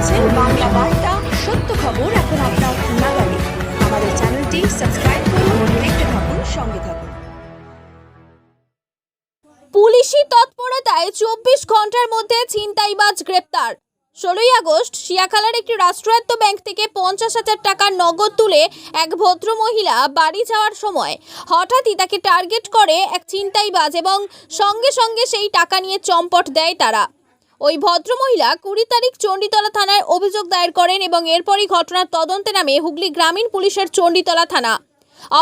দেখছেন বাংলা বার্তা, সত্য খবর এখন আপনার নাগালে। আমাদের চ্যানেলটি সাবস্ক্রাইব করুন, দেখতে থাকুন, সঙ্গে থাকুন। পুলিশি তৎপরতায় চব্বিশ ঘণ্টার মধ্যে ছিনতাইবাজ গ্রেপ্তার। ষোলোই আগস্ট, শিয়াখালার একটি রাষ্ট্রায়ত্ত ব্যাংক থেকে পঞ্চাশ হাজার টাকার নগদ তুলে এক ভদ্র মহিলা বাড়ি যাওয়ার সময় হঠাৎই তাকে টার্গেট করে এক ছিনতাইবাজ এবং সঙ্গে সঙ্গে সেই টাকা নিয়ে চম্পট দেয় তারা। ওই ভদ্রমহিলা কুড়ি তারিখ চণ্ডীতলা থানায় অভিযোগ দায়ের করেন এবং এরপরই ঘটনার তদন্তে নামে হুগলি গ্রামীণ পুলিশের চণ্ডীতলা থানা।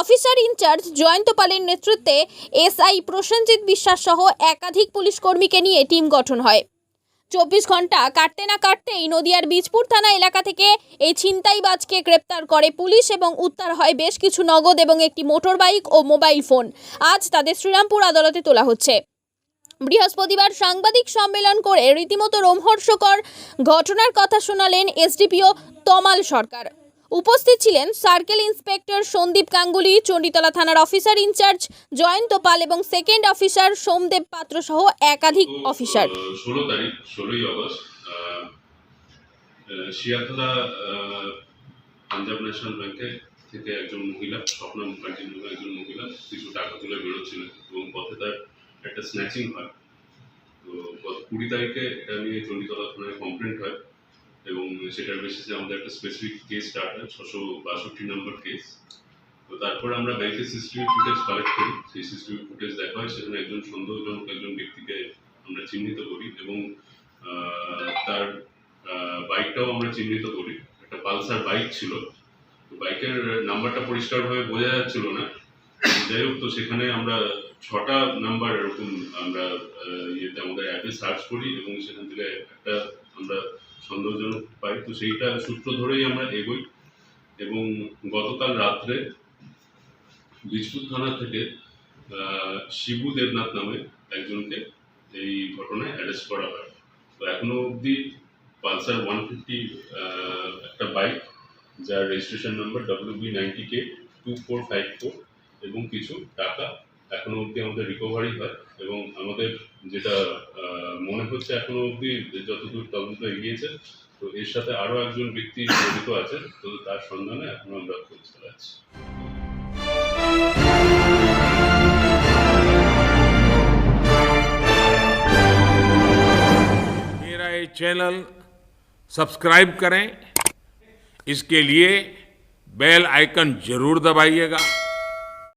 অফিসার ইনচার্জ জয়ন্ত পালের নেতৃত্বে এসআই প্রসেনজিৎ বিশ্বাস সহ একাধিক পুলিশ কর্মীকে নিয়ে টিম গঠন হয়। চব্বিশ ঘণ্টা কাটতে না কাটতেই নদিয়ার বীজপুর থানা এলাকা থেকে এই ছিনতাইবাজকে গ্রেপ্তার করে পুলিশ এবং উদ্ধার হয় বেশ কিছু নগদ এবং একটি মোটর বাইক ও মোবাইল ফোন। আজ তাদের শ্রীরামপুর আদালতে তোলা হচ্ছে। বৃহস্পতিবার সাংবাদিক সম্মেলন করে রীতিমতো রোমহর্ষকর ঘটনার কথা শোনালেন এসডিপিও তমাল সরকার। উপস্থিত ছিলেন সার্কেল ইন্সপেক্টর সন্দীপ গাঙ্গুলি চণ্ডীতলা থানার অফিসার ইনচার্জ জয়ন্ত পাল এবং সেকেন্ড অফিসার সোমদেব পাত্র সহ একাধিক অফিসার। ষোলো তারিখ ষোলোই আহ, পাঞ্জাব ন্যাশনাল ব্যাংকে থেকে একজন মহিলা স্বপ্না মুখার্জি নামে একজন মহিলা কিছু টাকা তুলে বেরোচ্ছিলেন এবং পথে তার একটা স্ন্যাচিং হয়। তো গত কুড়ি তারিখে এটা নিয়ে চণ্ডীতলা থানায় কমপ্লেন হয় এবং সেটার বেসিসে আমাদের একটা স্পেসিফিক কেস স্টার্ট হয়, ছশো বাষট্টি নম্বর কেস তো তারপরে আমরা ব্যাংকের সিসিটিভি ফুটেজ কালেক্ট করি। সেই সিসিটিভি ফুটেজ দেখা হয়, সেখানে একজন সন্দেহজনক একজন ব্যক্তিকে আমরা চিহ্নিত করি এবং তার বাইকটাও আমরা চিহ্নিত করি। একটা পালসার বাইক ছিল। তো বাইকের নাম্বারটা পরিষ্কারভাবে বোঝা যাচ্ছিল না। যাই হোক তো সেখানে আমরা ছটা নাম্বার এরকম আমরা ইয়েতে আমাদের অ্যাপে সার্চ করি এবং সেখান থেকে একটা আমরা সন্দেহজনক পাই। তো সেইটা সূত্র ধরেই আমরা এগোই এবং গতকাল রাত্রে বীজপুর থানা থেকে শিবু দেবনাথ নামে একজনকে এই ঘটনায় অ্যারেস্ট করা হয়। তো এখনও অবধি পালসার ওয়ান ফিফটি একটা বাইক যার registration number W B ninety K two four five four এবং কিছু টাকা এখনো অবধি আমাদের রিকভারি হয় এবং আমাদের যেটা আহ, মনে হচ্ছে এখনো অবধি যতদূর তদন্ত এগিয়েছে তো এর সাথে আরও একজন ব্যক্তি জড়িত আছে তো তার সন্ধানে এখনো আমরা খোঁজ চালাচ্ছি मेरा ये चैनल सब्सक्राइब करें इसके लिए बेल आइकन जरूर दबाइएगा